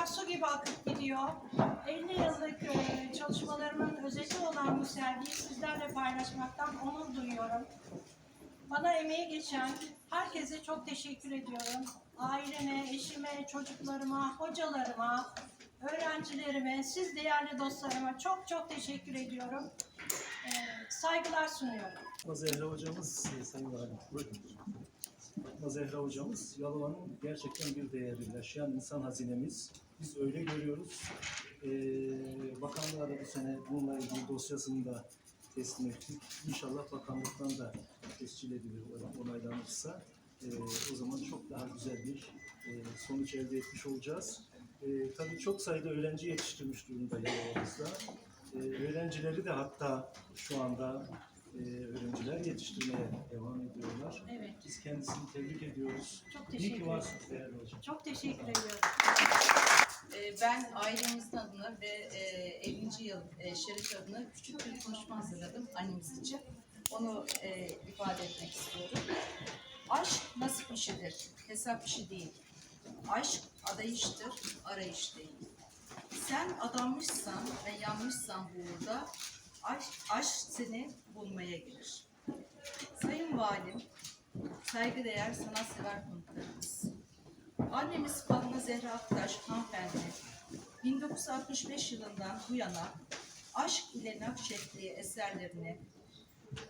yıllar gibi akıp gidiyor. 50 yıllık e, çalışmalarımın özeti olan bu sergiyi sizlerle paylaşmaktan onur duyuyorum. Bana emeği geçen herkese çok teşekkür ediyorum. Aileme, eşime, çocuklarıma, hocalarıma, öğrencilerime, siz değerli dostlarıma çok çok teşekkür ediyorum. Ee, saygılar sunuyorum. Zehra hocamız, e, Valim, buyurun. Fatma Zehra hocamız, Yalova'nın gerçekten bir değerli, yaşayan insan hazinemiz. Biz öyle görüyoruz. Ee, bakanlığa da bu sene bununla ilgili dosyasını da teslim ettik. İnşallah bakanlıktan da tescil edilir, onaylanırsa. Ee, o zaman çok daha güzel bir e, sonuç elde etmiş olacağız. Ee, tabii çok sayıda öğrenci yetiştirmiş durumda Yalova'mızda. Ee, öğrencileri de hatta şu anda e, öğrenciler yetiştirmeye devam ediyorlar. Evet, Biz kendisini tebrik ediyoruz. çok İyi teşekkür ki varsınız değerli hocam. Çok teşekkür ediyorum. Ee, Ben ailemizin adına ve e, 50. yıl e, şeref adına küçük bir konuşma hazırladım annemiz için. Onu e, ifade etmek istiyorum. Aşk nasip işidir, hesap işi değil. Aşk adayıştır, arayış değil. Sen adanmışsan ve yanmışsan bu uğurda aşk, aşk seni bulmaya gelir. Sayın Valim, saygıdeğer sanatsever konuklarımız. Annemiz Fatma Zehra Aktaş hanımefendi 1965 yılından bu yana aşk ile nakşettiği eserlerini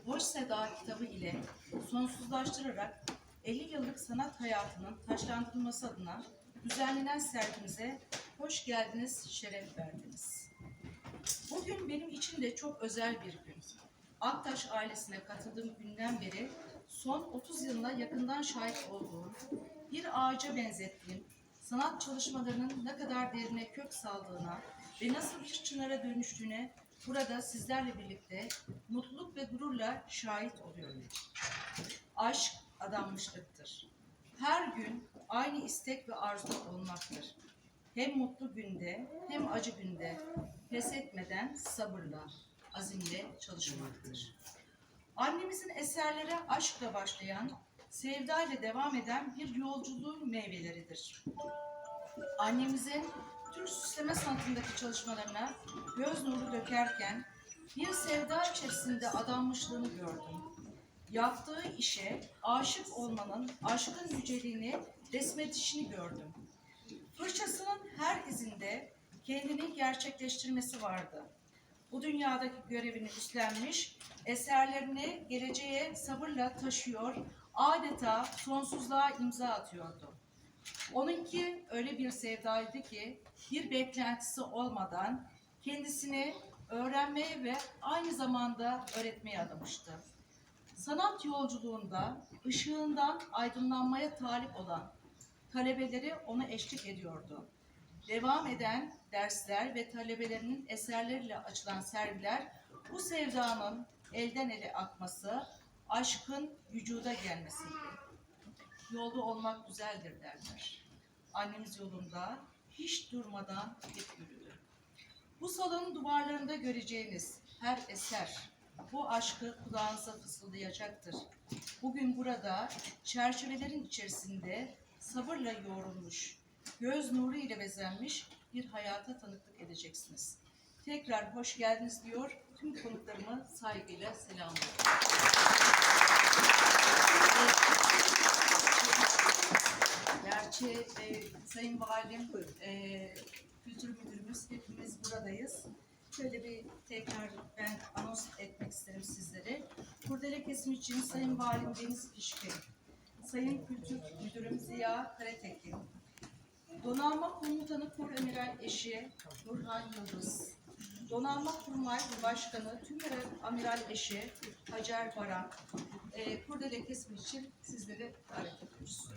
Boş Seda kitabı ile sonsuzlaştırarak 50 yıllık sanat hayatının taşlandırılması adına düzenlenen sergimize hoş geldiniz, şeref verdiniz. Bugün benim için de çok özel bir gün. Aktaş ailesine katıldığım günden beri son 30 yılına yakından şahit olduğum, bir ağaca benzettiğim, sanat çalışmalarının ne kadar derine kök saldığına ve nasıl bir çınara dönüştüğüne burada sizlerle birlikte mutluluk ve gururla şahit oluyorum. Aşk adanmışlıktır. Her gün aynı istek ve arzu olmaktır. Hem mutlu günde hem acı günde pes etmeden sabırla, azimle çalışmaktır. Annemizin eserlere aşkla başlayan, sevdayla devam eden bir yolculuğun meyveleridir. Annemizin Türk süsleme sanatındaki çalışmalarına göz nuru dökerken bir sevda içerisinde adanmışlığını gördüm. Yaptığı işe aşık olmanın aşkın yüceliğini resmetişini gördüm. Fırçasının her izinde kendini gerçekleştirmesi vardı. Bu dünyadaki görevini üstlenmiş, eserlerini geleceğe sabırla taşıyor, adeta sonsuzluğa imza atıyordu. Onunki öyle bir sevdaydı ki bir beklentisi olmadan kendisini öğrenmeye ve aynı zamanda öğretmeye adamıştı. Sanat yolculuğunda ışığından aydınlanmaya talip olan talebeleri ona eşlik ediyordu. Devam eden dersler ve talebelerinin eserleriyle açılan sergiler bu sevdanın elden ele akması, aşkın vücuda gelmesiydi. Yolda olmak güzeldir derler. Annemiz yolunda hiç durmadan hep yürüdü. Bu salonun duvarlarında göreceğiniz her eser bu aşkı kulağınıza fısıldayacaktır. Bugün burada çerçevelerin içerisinde sabırla yoğrulmuş, göz nuru ile bezenmiş bir hayata tanıklık edeceksiniz. Tekrar hoş geldiniz diyor. Tüm konuklarımı saygıyla selamlıyorum. Gerçi e, Sayın Valim, e, Kültür Müdürümüz hepimiz buradayız. Şöyle bir tekrar ben anons etmek isterim sizlere. Kurdele kesim için Sayın Valim Deniz Pişkin, Sayın Kültür Müdürüm Ziya Karatekin, Donanma Komutanı Kur Amiral Eşi Nurhan Yıldız, Donanma Kurmay Başkanı Tümer Amiral Eşi Hacer Baran, e, Kurdele kesim için sizleri davet ediyoruz.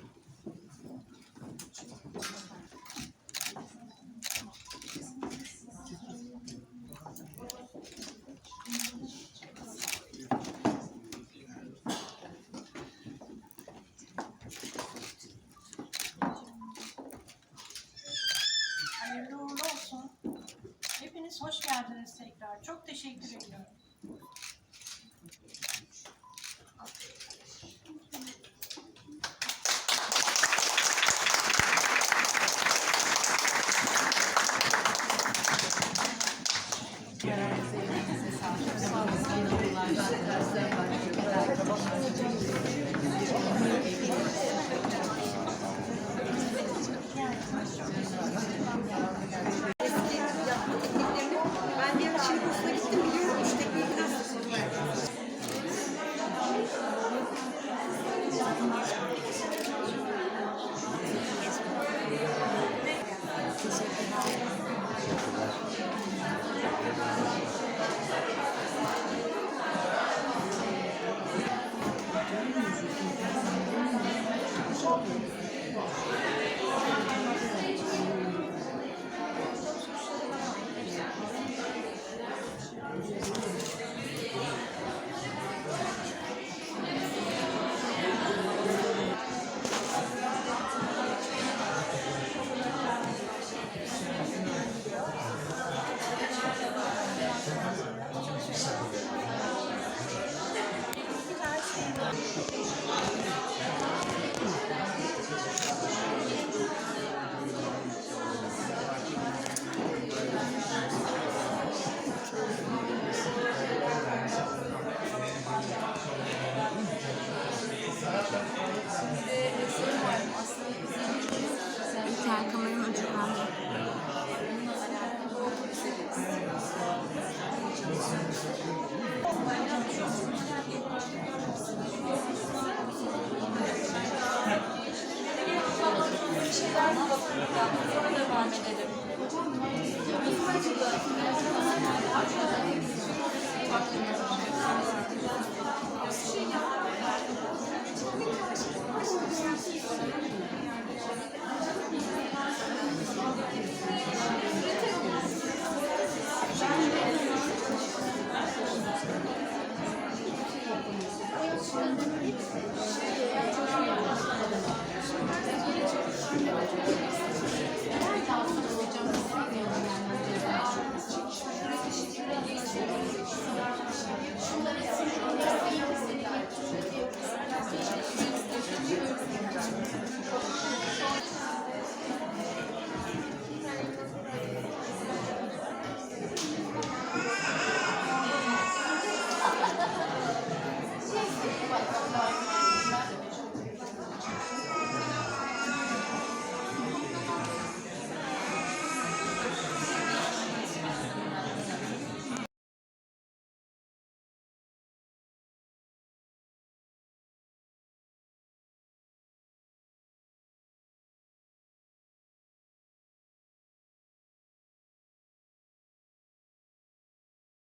Tekrar. Çok teşekkür ediyorum. yapıyoruz.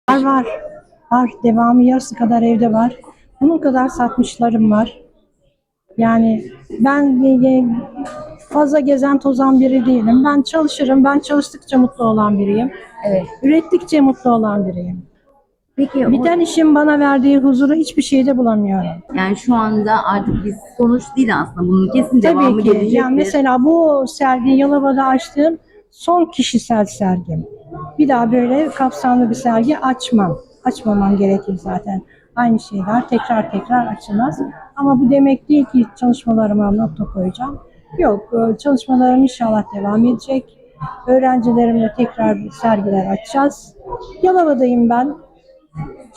Var var. Var. Devamı yarısı kadar evde var. Bunun kadar satmışlarım var. Yani ben fazla gezen tozan biri değilim. Ben çalışırım. Ben çalıştıkça mutlu olan biriyim. Evet. Ürettikçe mutlu olan biriyim. Peki o- Biten işin bana verdiği huzuru hiçbir şeyde bulamıyorum. yani şu anda artık biz sonuç değil aslında bunun kesin devamı Tabii ki. gelecektir. Yani mesela bu sergi Yalova'da açtığım son kişisel sergim. Bir daha böyle kapsamlı bir sergi açmam. Açmamam gerekir zaten. Aynı şeyler tekrar tekrar açılmaz. Ama bu demek değil ki çalışmalarıma nokta koyacağım. Yok, e, çalışmalarım inşallah devam edecek. Öğrencilerimle tekrar sergiler açacağız. Yalova'dayım ben.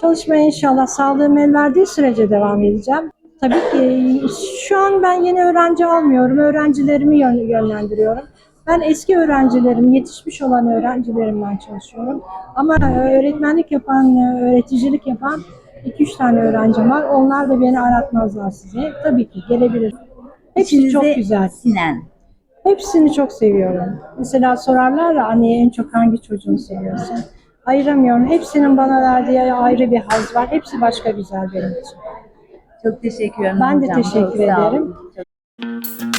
Çalışmaya inşallah sağlığım el verdiği sürece devam edeceğim. Tabii ki şu an ben yeni öğrenci almıyorum. Öğrencilerimi yön- yönlendiriyorum. Ben eski öğrencilerim, yetişmiş olan öğrencilerimden çalışıyorum. Ama e, öğretmenlik yapan, e, öğreticilik yapan 2-3 tane öğrencim var. Onlar da beni aratmazlar size. Tabii ki gelebilir. Hepsi İçinizde çok güzel. Sinen. Hepsini çok seviyorum. Mesela sorarlar ya anneye en çok hangi çocuğunu seviyorsun? Ayıramıyorum. Hepsinin bana verdiği ayrı bir haz var. Hepsi başka güzel benim için. Çok teşekkür ederim Ben de hocam. teşekkür Çok ederim. Çok-